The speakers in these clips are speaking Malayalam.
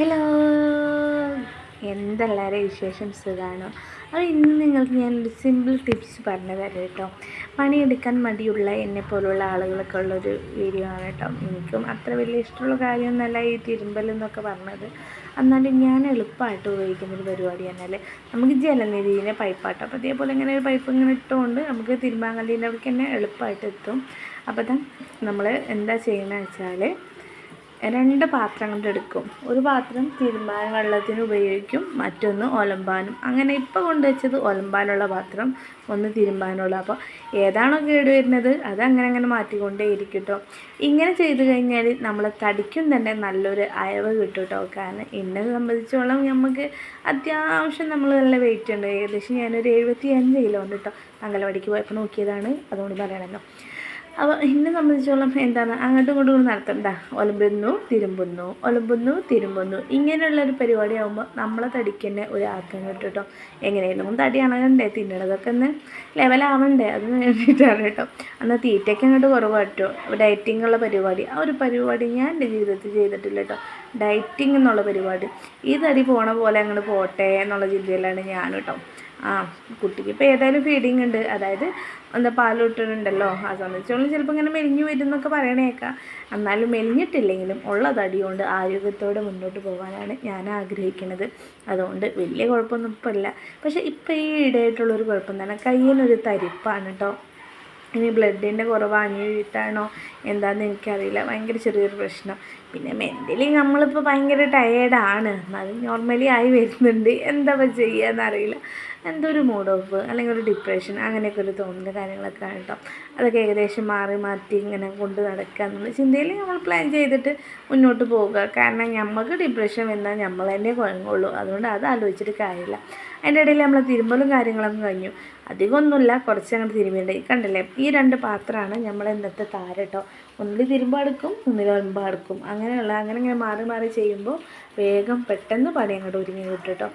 ഹലോ എന്തെല്ലാവരും വിശേഷം സുഖമാണോ അപ്പോൾ ഇന്ന് നിങ്ങൾക്ക് ഞാനൊരു സിമ്പിൾ ടിപ്സ് പറഞ്ഞു തരാം കേട്ടോ. പണിയെടുക്കാൻ മടിയുള്ള എന്നെ പോലുള്ള ആളുകളൊക്കെ ഉള്ളൊരു വീഡിയോ ആണ് കേട്ടോ. എനിക്കും അത്ര വലിയ ഇഷ്ടമുള്ള കാര്യമൊന്നുമല്ല ഈ തിരുമ്പൽ എന്നൊക്കെ പറഞ്ഞത്. എന്നാലും ഞാൻ എളുപ്പമായിട്ട് ഉപയോഗിക്കുന്ന ഒരു പരിപാടി പറഞ്ഞാൽ നമുക്ക് ജലനിധിയിലെ പൈപ്പാട്ടോ. അപ്പോൾ അതേപോലെ ഇങ്ങനെ ഒരു പൈപ്പ് ഇങ്ങനെ ഇട്ടുകൊണ്ട് നമുക്ക് തിരുമ്പാങ്കല്ലിന്റെ അവിടേക്ക് തന്നെ എളുപ്പമായിട്ട് എത്തും. അപ്പോൾ നമ്മൾ എന്താ ചെയ്യുന്നത് വെച്ചാൽ രണ്ട് പാത്രങ്ങളെടുക്കും ഒരു പാത്രം തിരുമ്പാൻ വെള്ളത്തിന് ഉപയോഗിക്കും മറ്റൊന്ന് ഒലമ്പാനും. അങ്ങനെ ഇപ്പോൾ കൊണ്ടുവച്ചത് ഒലമ്പാനുള്ള പാത്രം ഒന്ന് തിരുമ്പാനുള്ള. അപ്പോൾ ഏതാണോ കേട് വരുന്നത് അത് അങ്ങനെ അങ്ങനെ മാറ്റിക്കൊണ്ടേ ഇരിക്കും കേട്ടോ ഇങ്ങനെ ചെയ്തു കഴിഞ്ഞാൽ നമ്മൾ തടിക്കും തന്നെ നല്ലൊരു അയവ് കിട്ടും കേട്ടോ കാരണം എന്നെ സംബന്ധിച്ചോളം നമുക്ക് അത്യാവശ്യം നമ്മൾ നല്ല വെയിറ്റ് ഉണ്ട്. ഏകദേശം ഞാനൊരു എഴുപത്തി അഞ്ച് കിലോ ഉണ്ട് കേട്ടോ അങ്കലവാടിക്ക് പോയപ്പോൾ നോക്കിയതാണ്. അതുകൊണ്ട് പറയണമല്ലോ അപ്പോൾ എന്നെ സംബന്ധിച്ചോളം എന്താണ്? അങ്ങോട്ടും ഇങ്ങോട്ടും നടത്തണ്ട ഒലമ്പുന്നു തിരുമ്പുന്നു ഒലമ്പുന്നു തിരുമ്പുന്നു. ഇങ്ങനെയുള്ളൊരു പരിപാടി ആകുമ്പോൾ നമ്മളെ തടിക്ക് തന്നെ ഒരു ആക്കം കിട്ടും കേട്ടോ. എങ്ങനെയായിരുന്നു തടി അണകണ്ടേ തിന്നണതൊക്കെ ഒന്ന് ലെവലാവണ്ടേ അതിന് വേണ്ടിയിട്ടാണ് കേട്ടോ. അന്ന് തീറ്റയ്ക്ക് അങ്ങോട്ട് കുറവ് കേട്ടോ ഡയറ്റിംഗ് ഉള്ള പരിപാടി. ആ ഒരു പരിപാടി ഞാൻ എന്റെ ജീവിതത്തിൽ ചെയ്തിട്ടില്ല കേട്ടോ. ഡയറ്റിംഗ് എന്നുള്ള പരിപാടി. ഈ തടി പോണ പോലെ അങ്ങോട്ട് പോട്ടെ എന്നുള്ള ചിന്തയിലാണ് ഞാൻ കേട്ടോ. ആ കുട്ടിക്ക് ഇപ്പോൾ ഏതായാലും ഫീഡിങ് ഉണ്ട്. അതായത് എന്താ പാൽ ഇട്ടിട്ടുണ്ടല്ലോ ആ സംബന്ധിച്ചോളം ചിലപ്പോൾ ഇങ്ങനെ മെലിഞ്ഞു വരും എന്നൊക്കെ പറയണേക്കാം. എന്നാലും മെലിഞ്ഞിട്ടില്ലെങ്കിലും ഉള്ള തടി കൊണ്ട് ആരോഗ്യത്തോടെ മുന്നോട്ട് പോകാനാണ് ഞാൻ ആഗ്രഹിക്കുന്നത് അതുകൊണ്ട് വലിയ കുഴപ്പമൊന്നും ഇപ്പോൾ ഇല്ല. പക്ഷേ ഇപ്പോൾ ഈ ഇടയായിട്ടുള്ളൊരു കുഴപ്പം തന്നെ കയ്യിനൊരു തരിപ്പാണ് കേട്ടോ ഇനി ബ്ലഡിന്റെ കുറവാഞ്ഞിട്ടാണോ എന്താണെന്ന് എനിക്കറിയില്ല. ഭയങ്കര ചെറിയൊരു പ്രശ്നം. പിന്നെ മെന്റലി നമ്മളിപ്പോൾ ഭയങ്കര ടയേർഡാണ് എന്നാലും നോർമലി ആയി വരുന്നുണ്ട്. എന്താ ചെയ്യുക എന്നറിയില്ല എന്തോ ഒരു മൂഡ് ഓഫ് അല്ലെങ്കിൽ ഒരു ഡിപ്രഷൻ അങ്ങനെയൊക്കെ ഒരു തോന്നുന്ന കാര്യങ്ങളൊക്കെ ആണ് കേട്ടോ അതൊക്കെ ഏകദേശം മാറി മാറ്റി ഇങ്ങനെ കൊണ്ട് നടക്കുക എന്നുള്ള ചിന്തയിൽ നമ്മൾ പ്ലാൻ ചെയ്തിട്ട് മുന്നോട്ട് പോവുക. കാരണം നമുക്ക് ഡിപ്രഷൻ വന്നാൽ നമ്മൾ തന്നെ കുഴങ്ങുള്ളൂ. അതുകൊണ്ട് അത് ആലോചിച്ചിട്ട് കാര്യമില്ല. അതിന്റെ ഇടയിൽ നമ്മൾ തിരുമ്പലും കാര്യങ്ങളൊക്കെ കഴിഞ്ഞു. അധികമൊന്നുമില്ല. കുറച്ച് അങ്ങോട്ട് തിരുമ്പിണ്ട് കണ്ടില്ലേ? ഈ രണ്ട് പാത്രമാണ് നമ്മൾ ഇന്നത്തെ താരട്ടോ ഒന്നിൽ തിരുമ്പെടുക്കും ഒന്നിൽ ഒലമ്പെടുക്കും അങ്ങനെയുള്ള അങ്ങനെ ഇങ്ങനെ മാറി മാറി ചെയ്യുമ്പോൾ വേഗം പെട്ടെന്ന് പണി അങ്ങോട്ട് ഒരുങ്ങി കേട്ടോ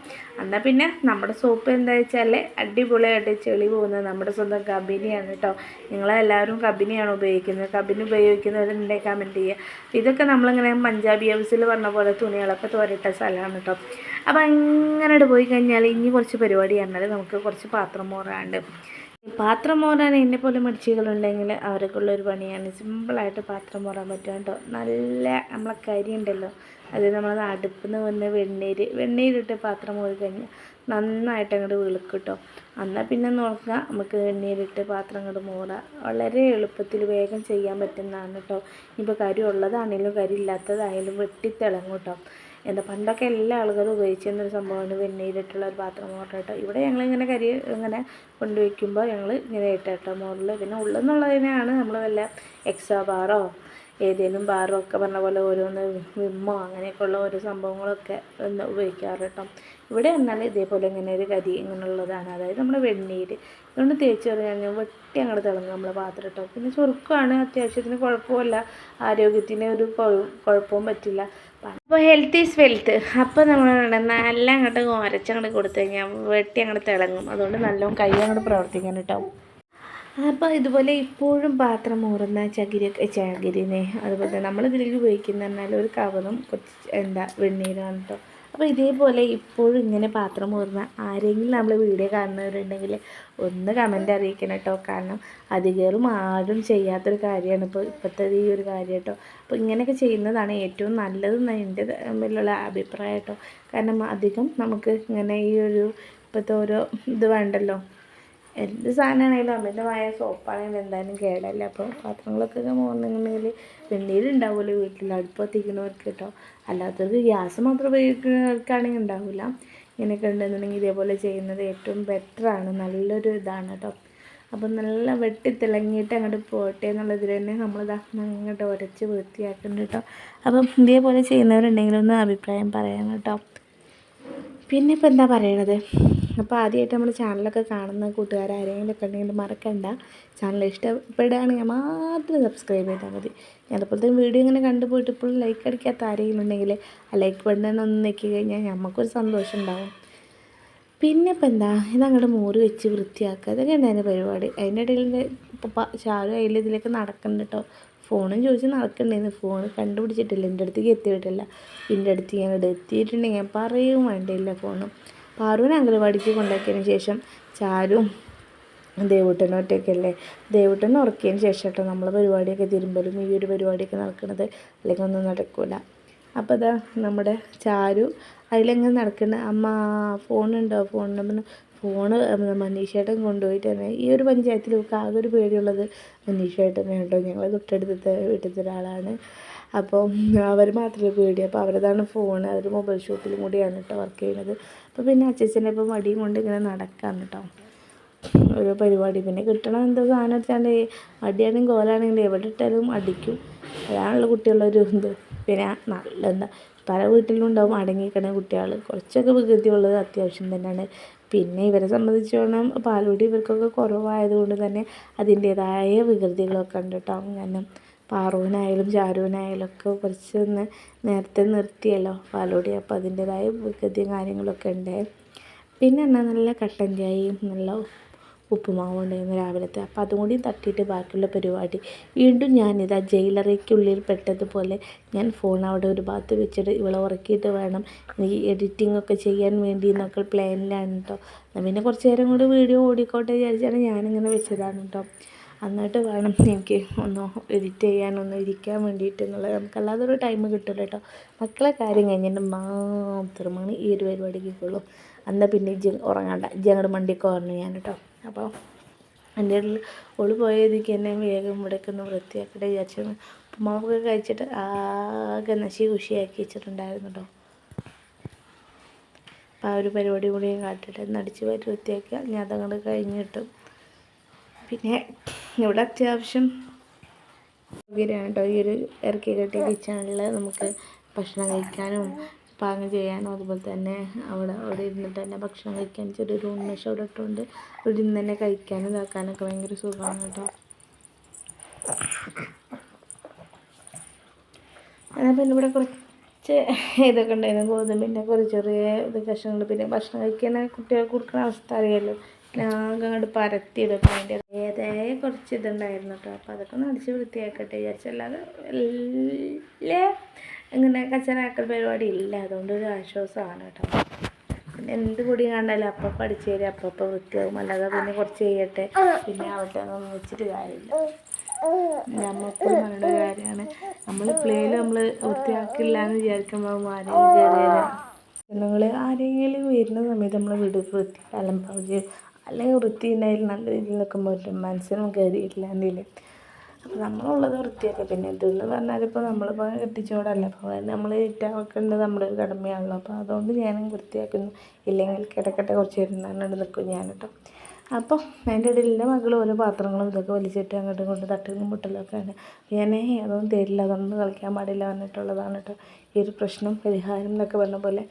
എന്നാൽ പിന്നെ നമ്മുടെ സോപ്പ് എന്താ വെച്ചാൽ അടിപൊളിയായിട്ട് ചെളി പോകുന്നത് നമ്മുടെ സ്വന്തം കബിനിയാണ് കേട്ടോ. നിങ്ങളെല്ലാവരും കബിനിയാണ് ഉപയോഗിക്കുന്നത്. കബിനി ഉപയോഗിക്കുന്നവരുണ്ടേ കമന്റ് ചെയ്യുക. ഇതൊക്കെ നമ്മളിങ്ങനെ പഞ്ചാബി ഹൗസിൽ പറഞ്ഞ പോലെ തുണികളൊക്കെ തോരട്ട സ്ഥലമാണ് കേട്ടോ. അപ്പോൾ അങ്ങനെ പോയി കഴിഞ്ഞാൽ ഇനി കുറച്ച് പരിപാടി പറഞ്ഞാൽ നമുക്ക് കുറച്ച് പാത്രം മോറാണ്ട്. പാത്രം മോറാൻ എന്നെ പോലെ മടിച്ചുകളുണ്ടെങ്കിൽ അവരൊക്കെ ഒരു പണിയാണ്. സിമ്പിളായിട്ട് പാത്രം മോറാൻ പറ്റും കേട്ടോ. നല്ല നമ്മളെ കരി ഉണ്ടല്ലോ. അത് നമ്മൾ അടുപ്പിൽ നിന്ന് വന്ന് വെണ്ണീര് വെണ്ണീരിട്ട് പാത്രം മോറി കഴിഞ്ഞാൽ നന്നായിട്ട് അങ്ങോട്ട് വിളക്ക് കേട്ടോ. എന്നാൽ പിന്നെ നോക്കുക നമുക്ക് വെണ്ണീരിട്ട് പാത്രം അങ്ങോട്ട് മോറാം. വളരെ എളുപ്പത്തിൽ വേഗം ചെയ്യാൻ പറ്റുന്നതാണ് കേട്ടോ. ഇനിയിപ്പോൾ കരി ഉള്ളതാണെങ്കിലും കരി ഇല്ലാത്തതായാലും വെട്ടിത്തിളങ്ങും കേട്ടോ. എന്താ പണ്ടൊക്കെ എല്ലാ ആളുകളും ഉപയോഗിച്ചിരുന്നൊരു സംഭവമാണ് വെണ്ണീരിട്ടുള്ള ഒരു പാത്രം മോട്ടർ ഇവിടെ ഞങ്ങൾ ഇങ്ങനെ കരി ഇങ്ങനെ കൊണ്ടുവയ്ക്കുമ്പോൾ ഞങ്ങൾ ഇങ്ങനെ ഇട്ടോ മോറിൽ പിന്നെ ഉള്ളെന്നുള്ളതിനെയാണ് നമ്മൾ വല്ല എക്സ്ട്രാ ബാറോ ഏതെങ്കിലും ബാറോ ഒക്കെ പറഞ്ഞ പോലെ ഓരോന്ന് വിമ്മോ അങ്ങനെയൊക്കെയുള്ള ഓരോ സംഭവങ്ങളൊക്കെ ഉപയോഗിക്കാറ് കേട്ടോ ഇവിടെ എന്നാൽ ഇതേപോലെ ഇങ്ങനെ ഒരു കരി ഇങ്ങനെയുള്ളതാണ്. അതായത് നമ്മുടെ വെണ്ണീര്. ഇതുകൊണ്ട് തേച്ച് കഴിഞ്ഞാൽ വെട്ടി അങ്ങോട്ട് തിളങ്ങും നമ്മളെ പാത്രം കേട്ടോ പിന്നെ ചുരുക്കമാണ് അത്യാവശ്യത്തിന് കുഴപ്പമില്ല ആരോഗ്യത്തിന് ഒരു കുഴപ്പവും പറ്റില്ല. അപ്പോൾ ഹെൽത്ത് ഈസ് വെൽത്ത് അപ്പോൾ നമ്മൾ നല്ല അങ്ങോട്ട് അരച്ചങ്ങോട്ട് കൊടുത്തു കഴിഞ്ഞാൽ വെട്ടി അങ്ങോട്ട് തിളങ്ങും. അതുകൊണ്ട് നല്ലോണം കൈ അങ്ങോട്ട് പ്രവർത്തിക്കാൻ കേട്ടോ അപ്പോൾ ഇതുപോലെ ഇപ്പോഴും പാത്രം മൂറുന്ന ചകിരി ചകിരിനെ അതുപോലെ നമ്മൾ ഇതിലേക്ക് ഉപയോഗിക്കുന്ന പറഞ്ഞാൽ ഒരു കവറും കുറച്ച് എന്താ വെണ്ണീരാണ് കേട്ടോ അപ്പോൾ ഇതേപോലെ ഇപ്പോഴും ഇങ്ങനെ പാത്രം മൂറുന്ന ആരെങ്കിലും നമ്മൾ വീഡിയോ കാണുന്നവരുണ്ടെങ്കിൽ ഒന്ന് കമന്റ് അറിയിക്കണം കേട്ടോ കാരണം അധികേറും ആരും ചെയ്യാത്തൊരു കാര്യമാണ് ഇപ്പോൾ ഇപ്പോഴത്തെ ഈ ഒരു കാര്യം കേട്ടോ അപ്പോൾ ഇങ്ങനെയൊക്കെ ചെയ്യുന്നതാണ് ഏറ്റവും നല്ലതെന്ന് എന്റെ തമ്മിലുള്ള അഭിപ്രായം കേട്ടോ കാരണം അധികം നമുക്ക് ഇങ്ങനെ ഈ ഒരു ഇപ്പോഴത്തെ ഓരോ ഇത് വേണ്ടല്ലോ. എന്ത് സാധനമാണെങ്കിലും അമിതമായ സോപ്പാണെങ്കിലും എന്തായാലും കേടല്ല? അപ്പോൾ പാത്രങ്ങളൊക്കെ പോകുന്നുണ്ടെങ്കിൽ വെണ്ണീരുണ്ടാവുമല്ലോ വീട്ടിൽ അടുപ്പ് കത്തിക്കുന്നവർക്ക് കേട്ടോ അല്ലാത്തവർക്ക് ഗ്യാസ് മാത്രം ഉപയോഗിക്കുന്നവർക്കാണെങ്കിൽ ഉണ്ടാവില്ല ഇങ്ങനെയൊക്കെ ഉണ്ടെന്നുണ്ടെങ്കിൽ ഇതേപോലെ ചെയ്യുന്നത് ഏറ്റവും ബെറ്ററാണ് നല്ലൊരു ഇതാണ് കേട്ടോ അപ്പം നല്ല വെട്ടി തിളങ്ങിയിട്ട് അങ്ങോട്ട് പോട്ടെ എന്നുള്ളതിൽ തന്നെ നമ്മളിതാ അങ്ങോട്ട് ഉരച്ച് വൃത്തിയാക്കുന്നുണ്ട് കേട്ടോ അപ്പം ഇതേപോലെ ചെയ്യുന്നവരുണ്ടെങ്കിൽ ഒന്ന് അഭിപ്രായം പറയാം കേട്ടോ പിന്നെ ഇപ്പം എന്താ പറയണത്? അപ്പോൾ ആദ്യമായിട്ട് നമ്മൾ ചാനലൊക്കെ കാണുന്ന കൂട്ടുകാർ ആരെങ്കിലുമൊക്കെ ഉണ്ടെങ്കിൽ മറക്കണ്ട. ചാനൽ ഇഷ്ടപ്പെടുകയാണെങ്കിൽ മാത്രം സബ്സ്ക്രൈബ് ചെയ്താൽ മതി. ഞാൻ അതുപോലെ വീഡിയോ ഇങ്ങനെ കണ്ടുപോയിട്ട് ഇപ്പോഴും ലൈക്ക് അടിക്കാത്ത ആരെങ്കിലും ഉണ്ടെങ്കിൽ ആ ലൈക്ക് ബട്ടൺ ഒന്ന് നെക്കി കഴിഞ്ഞാൽ നമുക്കൊരു സന്തോഷം ഉണ്ടാവും. പിന്നെ ഇപ്പം എന്താ? ഇതങ്ങോട്ട് മോര് വെച്ച് വൃത്തിയാക്കുക. അതൊക്കെ ഉണ്ടായിരുന്നു പരിപാടി? അതിന്റെ ഇടയിൽ ചാരു അതിൽ ഇതിലേക്ക് നടക്കുന്നുണ്ട് കേട്ടോ. ഫോണും ചോദിച്ച് നടക്കണ്ടായിരുന്നു ഫോൺ കണ്ടുപിടിച്ചിട്ടില്ല. എന്റെ അടുത്തേക്ക് എത്തിയിട്ടില്ല. എന്റെ അടുത്ത് ഞാൻ എത്തിയിട്ടുണ്ടെങ്കിൽ ഞാൻ പറയും വേണ്ടിയില്ല ഫോണും. പാറുവിനെ അംഗനവാടിക്ക് കൊണ്ടാക്കിയതിന് ശേഷം ചാരും ദേവൂട്ടനും ഒറ്റയ്ക്കല്ലേ? ദേവൂട്ടനെ ഉറക്കിയതിന് ശേഷം കേട്ടോ നമ്മളെ പരിപാടിയൊക്കെ തിരുമ്പലും ഈ ഒരു പരിപാടിയൊക്കെ നടക്കുന്നത് അല്ലെങ്കിൽ ഒന്നും നടക്കില്ല അപ്പോൾ ഇതാ നമ്മുടെ ചാരു അതിലെങ്ങനെ നടക്കുന്ന അമ്മ ഫോണുണ്ടോ? ഫോൺ നമ്പർ ഫോണ് മനീഷേട്ടൻ കൊണ്ടുപോയിട്ട് തന്നെ ഈ ഒരു പഞ്ചായത്തിൽ ആകെ ഒരു പേടിയുള്ളത് മനീഷേട്ടൻ കേട്ടോ ഞങ്ങൾ തൊട്ടടുത്തത്തെ വീട്ടിലത്തെ ഒരാളാണ്. അപ്പോൾ അവർ മാത്രമേ പേടി. അപ്പോൾ അവരതാണ് ഫോൺ അവർ മൊബൈൽ ഷോപ്പിലും കൂടിയാണ് കേട്ടോ വർക്ക് ചെയ്യുന്നത്. അപ്പോൾ പിന്നെ അച്ഛച്ചനെ ഇപ്പോൾ മടിയും കൊണ്ട് ഇങ്ങനെ നടക്കാം കേട്ടോ ഒരു പരിപാടി. പിന്നെ കിട്ടണം എന്തോ സാധനം വെച്ചാൽ മടിയാണെങ്കിൽ കോലാണെങ്കിൽ എവിടെ ഇട്ടാലും അടിക്കും. അതാണല്ലോ കുട്ടികളുടെ ഒരു ഇത്. പിന്നെ നല്ല പല വീട്ടിലും ഉണ്ടാവും അടങ്ങിയിരിക്കുന്ന കുട്ടികൾ കുറച്ചൊക്കെ വികൃതിയുള്ളത് അത്യാവശ്യം തന്നെയാണ്. പിന്നെ ഇവരെ സംബന്ധിച്ചോളം പാലുകുടി ഇവർക്കൊക്കെ കുറവായതുകൊണ്ട് തന്നെ അതിന്റേതായ വികൃതികളൊക്കെ ഉണ്ട് കേട്ടോ കാരണം പാറുവിനായാലും ചാരുവിനായാലും ഒക്കെ കുറച്ച് ഒന്ന് നേരത്തെ നിർത്തിയല്ലോ പാലുകുടി. അപ്പോൾ അതിന്റേതായ വികൃതിയും കാര്യങ്ങളൊക്കെ ഉണ്ട്. പിന്നെ എന്നാൽ നല്ല കട്ടൻ ചായയും നല്ല ഉപ്പുമാവും ഉണ്ടായിരുന്നു രാവിലത്തെ. അപ്പോൾ അതുകൂടി തട്ടിയിട്ട് ബാക്കിയുള്ള പരിപാടി. വീണ്ടും ഞാനിതാ ജയിലറയ്ക്കുള്ളിൽ പെട്ടതുപോലെ ഞാൻ ഫോൺ അവിടെ ഒരു ഭാഗത്ത് വെച്ചിട്ട് ഇവളെ ഉറക്കിയിട്ട് വേണം എനിക്ക് എഡിറ്റിംഗ് ഒക്കെ ചെയ്യാൻ വേണ്ടി എന്നൊക്കെ പ്ലാനിലാണ് കേട്ടോ പിന്നെ കുറച്ച് നേരം കൂടി വീഡിയോ ഓടിക്കോട്ടെ വിചാരിച്ചാണ് ഞാനിങ്ങനെ വെച്ചതാണ് കേട്ടോ എന്നിട്ട് വേണം എനിക്ക് ഒന്ന് എഡിറ്റ് ചെയ്യാനൊന്ന് ഇരിക്കാൻ വേണ്ടിയിട്ട് എന്നുള്ളത് നമുക്കല്ലാതെ ഒരു ടൈം കിട്ടില്ല കേട്ടോ മക്കളെ കാര്യം കഴിഞ്ഞിട്ട് മാത്രമാണ് ഈ ഒരു പരിപാടിക്ക് ഉള്ളൂ എന്നാൽ പിന്നെ ഉറങ്ങണ്ട. ഇജ്ജ് അങ്ങോട്ട് മണ്ടിക്ക് പറഞ്ഞു ഞാൻ കേട്ടോ അപ്പോൾ എന്റെ ഓൾ പോയതിക്ക് എന്നെ വേഗം ഇവിടേക്ക് വൃത്തിയാക്കട്ടെ വിചാരിച്ചു ഉപ്പുമാവൊക്കെ കഴിച്ചിട്ട് ആകെ നശി കുശിയാക്കി വെച്ചിട്ടുണ്ടായിരുന്നു കേട്ടോ. അപ്പോൾ ആ ഒരു പരിപാടി കൂടിയും കാട്ടിട്ട് നടിച്ച് പോയിട്ട് വൃത്തിയാക്കിയാൽ ഞാൻ അതങ്ങോട്ട് കഴിഞ്ഞിട്ട് പിന്നെ ഇവിടെ അത്യാവശ്യം സൗകര്യമാണ് കേട്ടോ. ഈ ഒരു ഇറക്കി കെട്ടിയ കിച്ചണിൽ നമുക്ക് ഭക്ഷണം കഴിക്കാനും പാകം ചെയ്യാനും അതുപോലെ തന്നെ അവിടെ അവിടെ ഇരുന്നിട്ട് തന്നെ ഭക്ഷണം കഴിക്കാൻ ചെറിയൊരു ഉന്മേഷം അവിടെ ഇട്ടുകൊണ്ട് ഇവിടെ ഇരുന്ന് തന്നെ കഴിക്കാനും ഇതാക്കാനൊക്കെ ഭയങ്കര സുഖമാണ് കേട്ടോ. പിന്നെ ഇവിടെ കുറച്ച് ഇതൊക്കെ ഉണ്ടായിരുന്നു ഗോതമ്പിന്റെ കുറച്ച് ചെറിയ ഇത് കഷ്ണങ്ങൾ പിന്നെ ഭക്ഷണം കഴിക്കാൻ കുട്ടികൾക്ക് കൊടുക്കുന്ന അവസ്ഥ അറിയാമല്ലോ ആകെ അങ്ങോട്ട് പരത്തിയിടും അതിന്റെ ഏതായ കുറച്ച് ഇതുണ്ടായിരുന്നു കേട്ടോ അപ്പോൾ അതൊക്കെ ഒന്ന് അടിച്ച് വൃത്തിയാക്കട്ടെ വിചാരിച്ചല്ലാതെ വലിയ ഇങ്ങനെ കച്ചറാക്കൽ പരിപാടി ഇല്ല. അതുകൊണ്ട് ഒരു ആശ്വാസമാണ് കേട്ടോ എന്ത് കൂടി കണ്ടാലും അപ്പം അടിച്ചു തരും. അപ്പം വൃത്തിയാകും അല്ലാതെ പിന്നെ കുറച്ച് ചെയ്യട്ടെ. പിന്നെ ആവട്ടെ എന്നൊന്നും വെച്ചിട്ട് കാര്യമില്ല. നമ്മൾക്കും നല്ല കാര്യമാണ്. നമ്മൾ പ്ലേയിൽ നമ്മൾ വൃത്തിയാക്കില്ല എന്ന് വിചാരിക്കുമ്പോൾ ആരെങ്കിലും കയറിയാൽ നിങ്ങൾ ആരെങ്കിലും വരുന്ന സമയത്ത് നമ്മൾ വീട് വൃത്തി അലമ്പാവ് അല്ലെങ്കിൽ വൃത്തി ഉണ്ടായാലും നല്ല രീതിയിൽ നിൽക്കുമ്പോൾ മനസ്സിനും കയറിയിട്ടില്ല എന്തെങ്കിലും അപ്പോൾ നമ്മളുള്ളത് വൃത്തിയാക്കുക. പിന്നെ ഇതെന്ന് പറഞ്ഞാൽ ഇപ്പോൾ നമ്മളിപ്പോൾ കെട്ടിച്ചോടല്ല അപ്പോൾ നമ്മൾ ഇറ്റാക്കേണ്ടത് നമ്മുടെ ഒരു കടമയാണല്ലോ. അപ്പോൾ അതുകൊണ്ട് ഞാനും വൃത്തിയാക്കുന്നു. ഇല്ലെങ്കിൽ കിടക്കട്ടെ കുറച്ച് നേരം പറഞ്ഞിട്ട് നിൽക്കും ഞാൻ കേട്ടോ അപ്പോൾ എന്റെ ഇടയിൽ എന്റെ മകൾ ഓരോ പാത്രങ്ങളും ഇതൊക്കെ വലിച്ചിട്ട് അങ്ങോട്ടും ഇങ്ങോട്ടും തട്ടിലും മുട്ടലൊക്കെയാണ് ഞാനേ അതൊന്നും തരില്ല. അതൊന്നും കളിക്കാൻ പാടില്ല പറഞ്ഞിട്ടുള്ളതാണ് കേട്ടോ. ഈ ഒരു പ്രശ്നം പരിഹാരം എന്നൊക്കെ പറഞ്ഞ പോലെ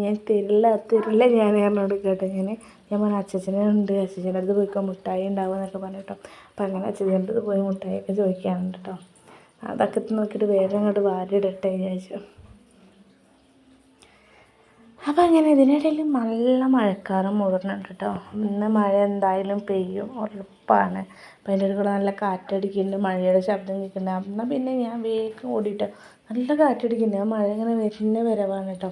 ഞാൻ തരില്ല തരില്ല ഞാൻ പറഞ്ഞോട് കേട്ടോ ഞാൻ ഞാൻ പറഞ്ഞ അച്ഛച്ചനുണ്ട് അച്ഛച്ചന്റെ അടുത്ത് പോയിക്കോ മുട്ടായി ഉണ്ടാവും എന്നൊക്കെ പറഞ്ഞു കേട്ടോ. അപ്പം അങ്ങനെ അച്ഛച്ചന്റെ അടുത്ത് പോയി മുട്ടായിയൊക്കെ ചോദിക്കാനുണ്ട് കേട്ടോ. അതൊക്കെ നോക്കിയിട്ട് വേഗം അങ്ങോട്ട് വാരിയിടട്ടെ വിചാരിച്ചു. അപ്പോൾ അങ്ങനെ ഇതിനിടയിൽ നല്ല മഴക്കാറും മുഴുവനുണ്ട് കേട്ടോ. ഇന്ന് മഴ എന്തായാലും പെയ്യും ഉറപ്പാണ്. അപ്പോൾ അതിന്റെ കൂടെ നല്ല കാറ്റടിക്കുന്നുണ്ട് മഴയുടെ ശബ്ദം കേൾക്കുന്നുണ്ട്. എന്നാൽ പിന്നെ ഞാൻ വേഗം ഓടിയിട്ട് നല്ല കാറ്റടിക്കുന്നുണ്ട്. ആ മഴ ഇങ്ങനെ വരുന്ന വരവാണ് കേട്ടോ.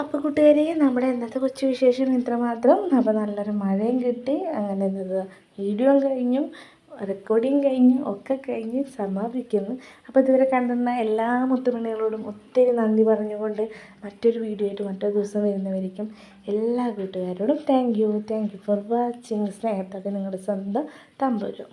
അപ്പോൾ കൂട്ടുകാരെ നമ്മുടെ ഇന്നത്തെ കൊച്ചു വിശേഷം ഇത്രമാത്രം. അപ്പോൾ നല്ലൊരു മഴയും കിട്ടി. അങ്ങനെ എന്നത് വീഡിയോ കഴിഞ്ഞു റെക്കോർഡിങ് കഴിഞ്ഞു ഒക്കെ കഴിഞ്ഞ് സമാപിക്കുന്നു. അപ്പോൾ ഇതുവരെ കണ്ടുന്ന എല്ലാ മുത്തുമണികളോടും ഒത്തിരി നന്ദി പറഞ്ഞുകൊണ്ട് മറ്റൊരു വീഡിയോ ആയിട്ട് മറ്റൊരു ദിവസം വരുന്നവരിക്കും. എല്ലാ കൂട്ടുകാരോടും thank you thank you for watching സ്നേഹത്തൊക്കെ നിങ്ങളുടെ സ്വന്തം തമ്പൂരും.